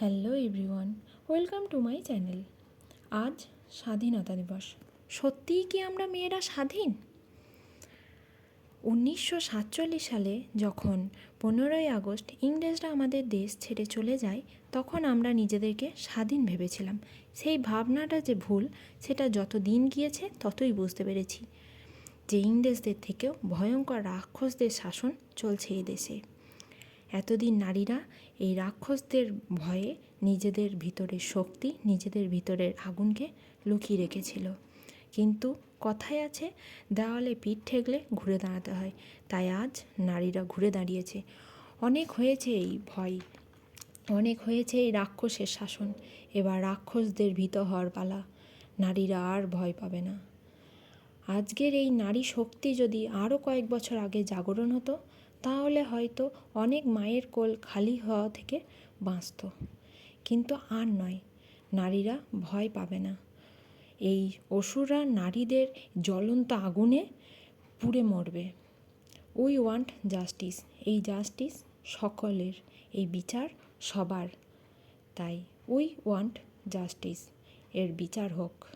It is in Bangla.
Hello everyone, welcome to my channel. আজ স্বাধীনতা দিবস। সত্যিই কি আমরা মেয়েরা স্বাধীন? উনিশশো সাতচল্লিশ সালে যখন পনেরোই আগস্ট ইংরেজরা আমাদের দেশ ছেড়ে চলে যায়, তখন আমরা নিজেদেরকে স্বাধীন ভেবেছিলাম। সেই ভাবনাটা যে ভুল, সেটা যত দিন গিয়েছে ততই বুঝতে পেরেছি। যে ইংরেজদের থেকেও ভয়ঙ্কর রাক্ষসদের শাসন চলছে এই দেশে। এতদিন নারীরা এই রাক্ষসদের ভয়ে নিজেদের ভিতরের শক্তি, নিজেদের ভিতরের আগুনকে লুকিয়ে রেখেছিল। কিন্তু কথায় আছে, দেওয়ালে পিঠ ঠেকলে ঘুরে দাঁড়াতে হয়। তাই আজ নারীরা ঘুরে দাঁড়িয়েছে। অনেক হয়েছে এই ভয়। অনেক হয়েছে এই রাক্ষসের শাসন। এবার রাক্ষসদের ভীত হওয়ার পালা। নারীরা আর ভয় পাবে না। আজকের এই নারী শক্তি যদি আরও কয়েক বছর আগে জাগরণ হতো তাহলে হয়তো অনেক মায়ের কোল খালি হওয়া থেকে বাঁচত। কিন্তু আর নয়, নারীরা ভয় পাবে না। এই অসুররা নারীদের জ্বলন্ত আগুনে পুড়ে মরবে। We want justice. এই জাস্টিস সকলের, এই বিচার সবার। তাই উই ওয়ান্ট জাস্টিস। এর বিচার হোক।